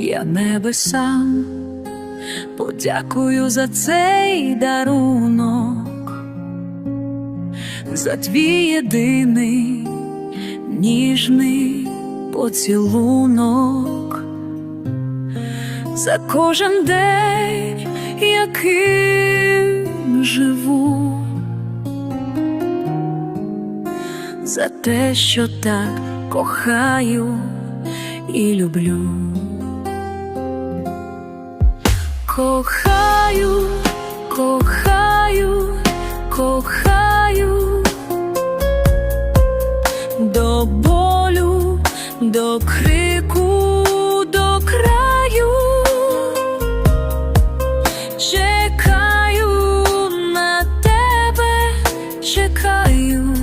Я небесам подякую за цей дарунок, за твій єдиний ніжний поцілунок, за кожен день, яким живу, за те, що так кохаю і люблю. Кохаю, кохаю, кохаю. До болю, до крику, чекаю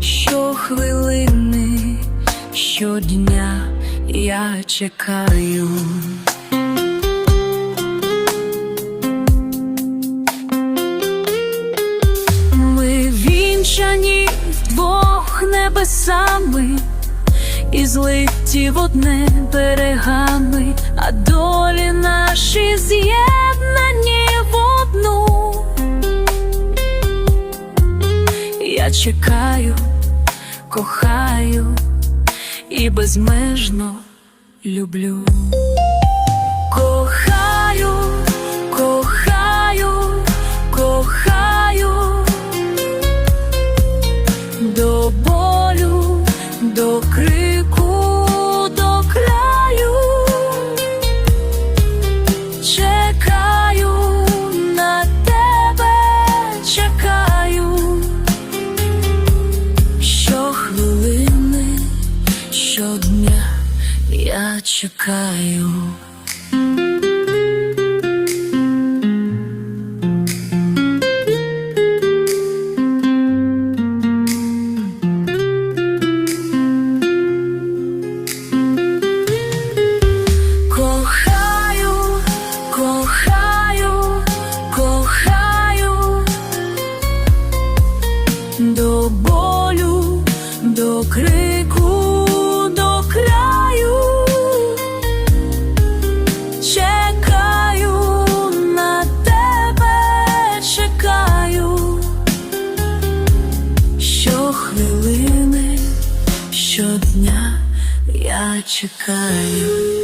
щохвилини, щодня я чекаю. Ми вінчані вдвох небесами, і злиті в одне берегами, а долі наші Я чекаю, кохаю і безмежно люблю. Кохаю, кохаю, кохаю до болю, до крику, чекаю. До болю, до крику, щохвилини, щодня я чекаю.